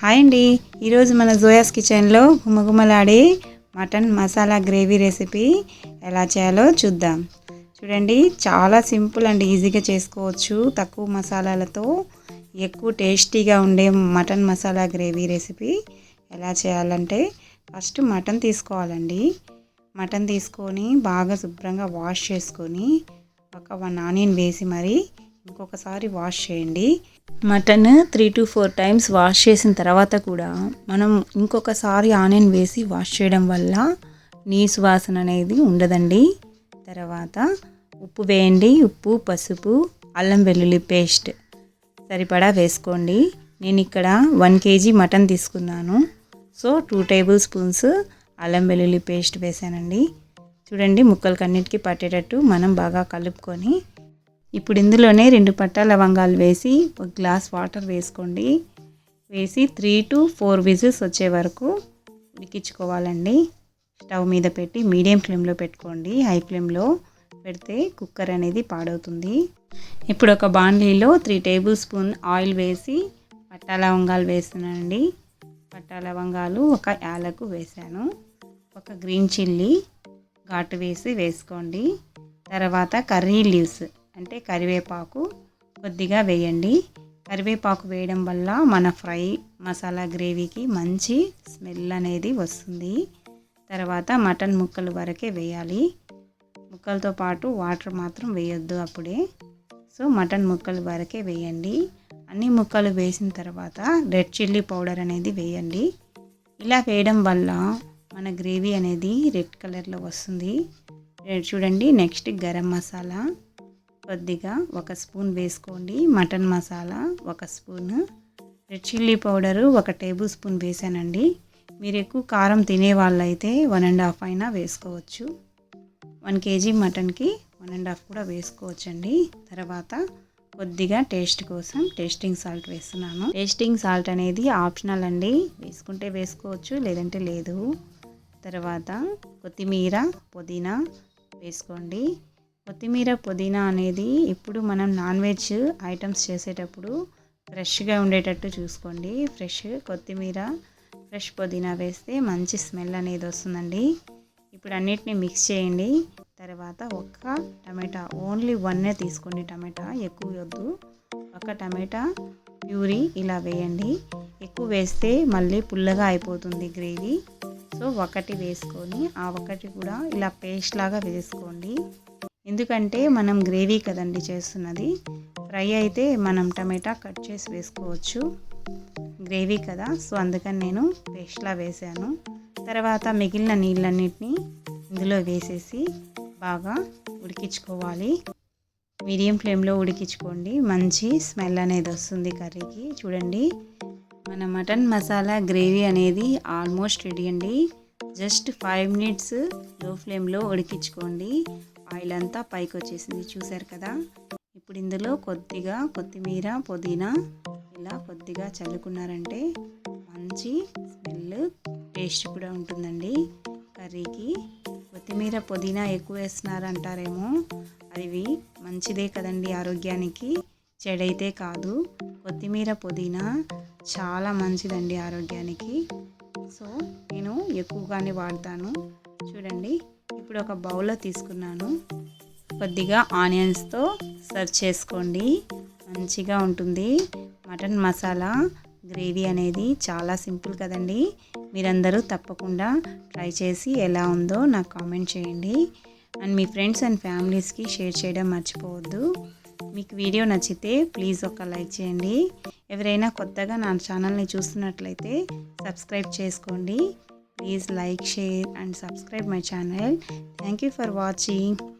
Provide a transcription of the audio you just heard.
Hi అండి. ఈరోజు మన జోయాస్ కిచెన్లో గుమగుమలాడే మటన్ మసాలా గ్రేవీ రెసిపీ ఎలా చేయాలో చూద్దాం. చూడండి చాలా సింపుల్ అండ్ ఈజీగా చేసుకోవచ్చు. తక్కువ మసాలాలతో ఎక్కువ టేస్టీగా ఉండే మటన్ మసాలా గ్రేవీ రెసిపీ ఎలా చేయాలంటే ఫస్ట్ మటన్ తీసుకోవాలండి. మటన్ తీసుకొని బాగా శుభ్రంగా వాష్ చేసుకొని ఒక వన్ ఆనియన్ వేసి మరి ఇంకొకసారి వాష్ చేయండి. Mutton three two four times wash చేసిన తర్వాత కూడా మనం ఇంకొకసారి ఆనియన్ వేసి వాష్ చేయడం వల్ల నీసు వాసన అనేది ఉండదండి. తర్వాత ఉప్పు వేయండి. ఉప్పు పసుపు అల్లం వెల్లుల్లి పేస్ట్ సరిపడా వేసుకోండి. నేను ఇక్కడ వన్ కేజీ మటన్ తీసుకున్నాను. సో టూ టేబుల్ స్పూన్స్ అల్లం వెల్లుల్లి పేస్ట్ వేసానండి. చూడండి ముక్కలకి అన్నిటికీ పట్టేటట్టు మనం బాగా కలుపుకొని ఇప్పుడు ఇందులోనే రెండు పట్టా లవంగాలు వేసి ఒక గ్లాస్ వాటర్ వేసుకోండి. వేసి త్రీ టు ఫోర్ విజిల్స్ వచ్చే వరకు ఉడికించుకోవాలండి. స్టవ్ మీద పెట్టి మీడియం ఫ్లేమ్లో పెట్టుకోండి. హై ఫ్లేమ్లో పెడితే కుక్కర్ అనేది పాడవుతుంది. ఇప్పుడు ఒక బాండ్లీలో త్రీ టేబుల్ స్పూన్ ఆయిల్ వేసి పట్టా లవంగాలు వేస్తున్నానండి. పట్టా లవంగాలు ఒక యాలకు వేసాను. ఒక గ్రీన్ చిల్లీ ఘాటు వేసి వేసుకోండి. తర్వాత కర్రీ లీవ్స్ అంటే కరివేపాకు కొద్దిగా వేయండి. కరివేపాకు వేయడం వల్ల మన ఫ్రై మసాలా గ్రేవీకి మంచి స్మెల్ అనేది వస్తుంది. తర్వాత మటన్ ముక్కలు వరకే వేయాలి. ముక్కలతో పాటు వాటర్ మాత్రం వేయొద్దు అప్పుడే. సో మటన్ ముక్కలు వరకే వేయండి. అన్ని ముక్కలు వేసిన తర్వాత రెడ్ చిల్లీ పౌడర్ అనేది వేయండి. ఇలా వేయడం వల్ల మన గ్రేవీ అనేది రెడ్ కలర్లో వస్తుంది. చూడండి నెక్స్ట్ గరం మసాలా. కొద్దిగా ఒక స్పూన్ వేసుకోండి. మటన్ మసాలా ఒక స్పూన్. రెడ్ చిల్లీ పౌడరు ఒక టేబుల్ స్పూన్ వేసానండి. మీరు ఎక్కువ కారం తినే వాళ్ళైతే వన్ అండ్ హాఫ్ అయినా వేసుకోవచ్చు. వన్ కేజీ మటన్కి వన్ అండ్ హాఫ్ కూడా వేసుకోవచ్చండి. తర్వాత కొద్దిగా టేస్ట్ కోసం టేస్టింగ్ సాల్ట్ వేస్తున్నాను. టేస్టింగ్ సాల్ట్ అనేది ఆప్షనల్ అండి. వేసుకుంటే వేసుకోవచ్చు లేదంటే లేదు. తర్వాత కొత్తిమీర పుదీనా వేసుకోండి. కొత్తిమీర పుదీనా అనేది ఇప్పుడు మనం నాన్ వెజ్ ఐటమ్స్ చేసేటప్పుడు ఫ్రెష్గా ఉండేటట్టు చూసుకోండి. ఫ్రెష్ కొత్తిమీర ఫ్రెష్ పుదీనా వేస్తే మంచి స్మెల్ అనేది వస్తుందండి. ఇప్పుడు అన్నిటిని మిక్స్ చేయండి. తర్వాత ఒక్క టమాటా ఓన్లీ వన్నే తీసుకోండి. టమాటా ఎక్కువ వద్దు. ఒక టమాటా ప్యూరీ ఇలా వేయండి. ఎక్కువ వేస్తే మళ్ళీ పుల్లగా అయిపోతుంది గ్రేవీ. సో ఒకటి వేసుకొని ఆ ఒకటి కూడా ఇలా పేస్ట్ లాగా వేసుకోండి. ఎందుకంటే మనం గ్రేవీ కదండి చేస్తున్నది. ఫ్రై అయితే మనం టమాటా కట్ చేసి వేసుకోవచ్చు. గ్రేవీ కదా సో అందుకని నేను పేస్ట్లా వేసాను. తర్వాత మిగిలిన నీళ్ళన్నిటిని ఇందులో వేసేసి బాగా ఉడికించుకోవాలి. మీడియం ఫ్లేమ్లో ఉడికించుకోండి. మంచి స్మెల్ అనేది వస్తుంది కర్రీకి. చూడండి మన మటన్ మసాలా గ్రేవీ అనేది ఆల్మోస్ట్ రెడీ అండి. జస్ట్ ఫైవ్ మినిట్స్లో ఫ్లేమ్లో ఉడికించుకోండి. ఆయిల్ అంతా పైకి వచ్చేసింది చూసారు కదా? ఇప్పుడు ఇందులో కొద్దిగా కొత్తిమీర పుదీనా ఇలా కొద్దిగా చల్లుకున్నారంటే మంచి స్మెల్ టేస్ట్ కూడా ఉంటుందండి. కర్రీకి కొత్తిమీర పుదీనా ఎక్కువ వేస్తున్నారంటారేమో అది మంచిదే కదండి ఆరోగ్యానికి. చెడైతే కాదు కొత్తిమీర పుదీనా చాలా మంచిదండి ఆరోగ్యానికి. సో నేను ఎక్కువగానే వాడతాను. చూడండి ఇప్పుడు ఒక బౌల్లో తీసుకున్నాను. కొద్దిగా ఆనియన్స్తో సర్వ్ చేసుకోండి. మంచిగా ఉంటుంది. మటన్ మసాలా గ్రేవీ అనేది చాలా సింపుల్ కదండి. మీరందరూ తప్పకుండా ట్రై చేసి ఎలా ఉందో నాకు కామెంట్ చేయండి. అండ్ మీ ఫ్రెండ్స్ అండ్ ఫ్యామిలీస్కి షేర్ చేయడం మర్చిపోవద్దు. మీకు వీడియో నచ్చితే ప్లీజ్ ఒక లైక్ చేయండి. ఎవరైనా కొత్తగా నా ఛానల్ని చూస్తున్నట్లయితే సబ్స్క్రైబ్ చేసుకోండి. Please like, share and subscribe my channel. Thank you for watching.